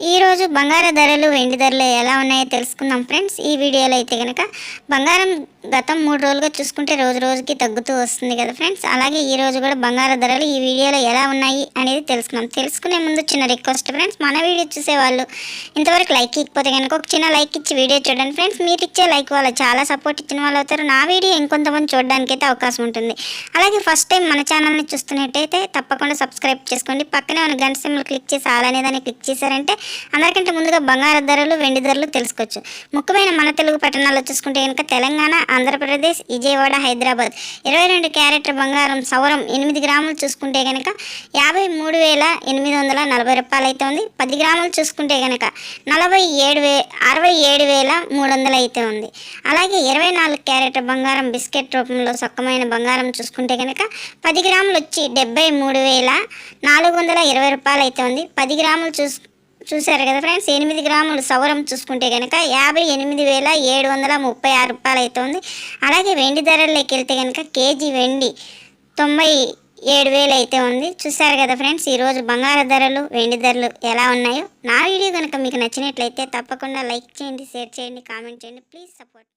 ఈరోజు బంగారు ధరలు వెండి ధరలు ఎలా ఉన్నాయో తెలుసుకుందాం ఫ్రెండ్స్. ఈ వీడియోలో అయితే కనుక బంగారం గతం మూడు రోజులుగా చూసుకుంటే రోజు రోజుకి తగ్గుతూ వస్తుంది కదా ఫ్రెండ్స్. అలాగే ఈ రోజు కూడా బంగారు ధరలు ఈ వీడియోలో ఎలా ఉన్నాయి అనేది తెలుసుకుందాం. తెలుసుకునే ముందు చిన్న రిక్వెస్ట్ ఫ్రెండ్స్ మన వీడియో చూసేవాళ్ళు ఇంతవరకు లైక్ ఇకపోతే కనుక ఒక చిన్న లైక్ ఇచ్చి వీడియో చూడండి ఫ్రెండ్స్. మీరు ఇచ్చే లైక్ వాళ్ళు చాలా సపోర్ట్ ఇచ్చిన వాళ్ళు అవుతారు. నా వీడియో ఇంకొంతమంది చూడడానికి అయితే అవకాశం ఉంటుంది. అలాగే ఫస్ట్ టైం మన ఛానల్ని చూస్తున్నట్టయితే తప్పకుండా సబ్స్క్రైబ్ చేసుకోండి. పక్కనే మన గంట సింబల్ క్లిక్ చేసి అలానే దాన్ని క్లిక్ చేశారంటే అందరికంటే ముందుగా బంగారు ధరలు వెండి ధరలు తెలుసుకోవచ్చు. ముఖ్యమైన మన తెలుగు పట్టణాల్లో చూసుకుంటే కనుక తెలంగాణ ఆంధ్రప్రదేశ్ విజయవాడ హైదరాబాద్. ఇరవై రెండు క్యారెట్ బంగారం సౌరం ఎనిమిది గ్రాములు చూసుకుంటే కనుక యాభై మూడు వేల ఎనిమిది వందల నలభై రూపాయలు అయితే ఉంది. పది గ్రాములు చూసుకుంటే కనుక నలభై ఏడు వే అరవై ఏడు వేల మూడు వందలు అయితే ఉంది. అలాగే ఇరవై నాలుగు క్యారెట్ బంగారం బిస్కెట్ రూపంలో సొక్కమైన బంగారం చూసుకుంటే కనుక పది గ్రాములు వచ్చి డెబ్బై మూడు వేల నాలుగు వందల ఇరవై రూపాయలు అయితే ఉంది. పది గ్రాములు చూసుకు చూశారు కదా ఫ్రెండ్స్? ఎనిమిది గ్రాములు సౌరం చూసుకుంటే కనుక యాభై ఎనిమిది వేల ఏడు వందల ముప్పై ఆరు రూపాయలు అయితే ఉంది అలాగే వెండి ధరల్లోకి వెళ్తే కనుక కేజీ వెండి తొంభై ఏడు వేలు అయితే ఉంది. చూశారు కదా ఫ్రెండ్స్? ఈరోజు బంగారు ధరలు వెండి ధరలు ఎలా ఉన్నాయో? నా వీడియో కనుక మీకు నచ్చినట్లయితే తప్పకుండా లైక్ చేయండి షేర్ చేయండి కామెంట్ చేయండి. Please support